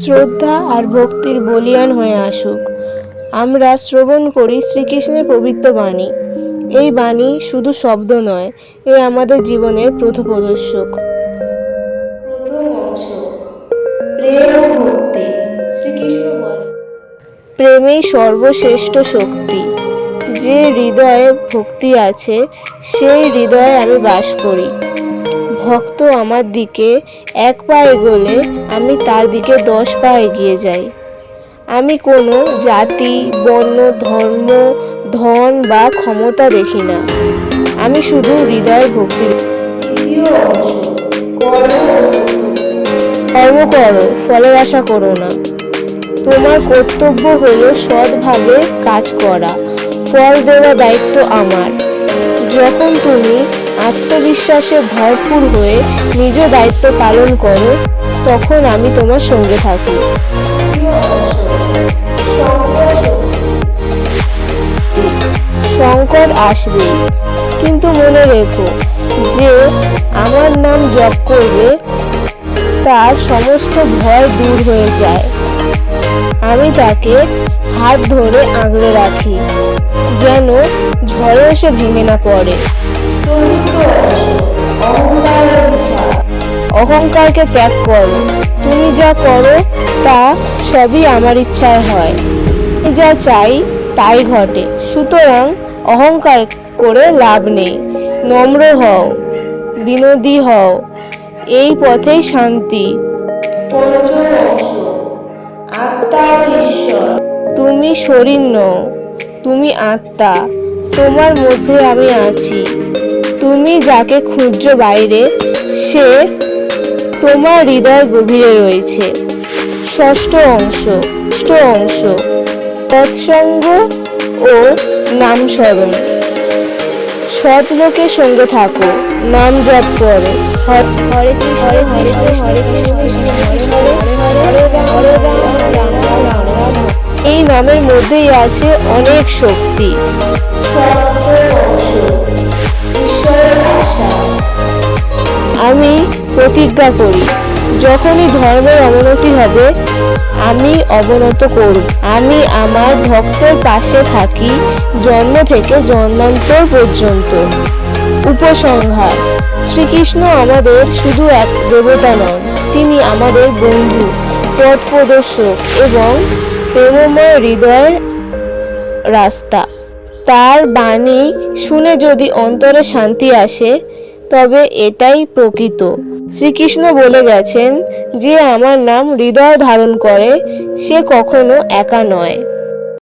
শ্রদ্ধা আর ভক্তির বলিয়ান হয়ে আসুক। আমরা শ্রবণ করি শ্রীকৃষ্ণের পবিত্র বাণী। এই বাণী শুধু শব্দ নয়, এ আমাদের জীবনের প্রথম অংশ। প্রেম প্রেমেই সর্বশ্রেষ্ঠ শক্তি। যে হৃদয়ে ভক্তি আছে, সেই হৃদয়ে আমি বাস করি। ভক্ত আমার দিকে এক পা এগোলে আমি তার দিকে দশ পা এগিয়ে যাই। আমি কোনো জাতি, বর্ণ, ধর্ম, ধন বা ক্ষমতা দেখি না। আমি শুধু হৃদয় ভক্তি কর্ম করো, ফলের আশা করো না। তোমার কর্তব্য হলো সৎভাবে কাজ করা। ফল দেওয়া দায়িত্ব আমার। যখন তুমি আত্মবিশ্বাসে ভরপুর হয়ে নিজ দায়িত্ব পালন করো, তখন আমি তোমার সঙ্গে থাকি। সংকট আসবে। কিন্তু মনে রেখো যে আমার নাম জপ করবে, তার সমস্ত ভয় দূর হয়ে যায়। আমি তাকে হাত ধরে আঁকড়ে রাখি, যেন ঝড়ে এসে ভেঙে না পড়ে। অহংকারকে ত্যাগ করো। তুমি যা করো, তা সবই আমার ইচ্ছায় হয়। আমি যা চাই, তাই ঘটে। সুতরাং অহংকার করে লাভ নেই। নম্র হও, বিনোদী হও। এই পথেই শান্তি। আত্মা তুমি শরীর নও, তুমি আত্মা। তোমার মধ্যে আমি আছি। তুমি যাকে খুঁজছো বাইরে, সে তোমার হৃদয় গভীরে রয়েছে। ষষ্ঠ অংশ ষষ্ঠ অংশ তৎসঙ্গ ও নাম স্মরণ। সৎ লোকের সঙ্গে থাকো, নাম জপ করো। হরে এই নামের মধ্যেই আছে অনেক শক্তি। প্রতিজ্ঞা করি। যখনই ধর্মের অবনতি হবে, আমি অবনত করব। আমি আমার ভক্তের পাশে থাকি, জন্ম থেকে জন্মান্তর পর্যন্ত। উপসংহার। শ্রীকৃষ্ণ আমাদের শুধু এক দেবতা নন, তিনি আমাদের বন্ধু পথ প্রদর্শক এবং প্রেমময় হৃদয়ের রাস্তা। তার বাণী শুনে যদি অন্তরে শান্তি আসে, তবে এটাই প্রকৃত। শ্রীকৃষ্ণ বলে গেছেন যে আমার নাম হৃদয় ধারণ করে সে কখনো একা নয়।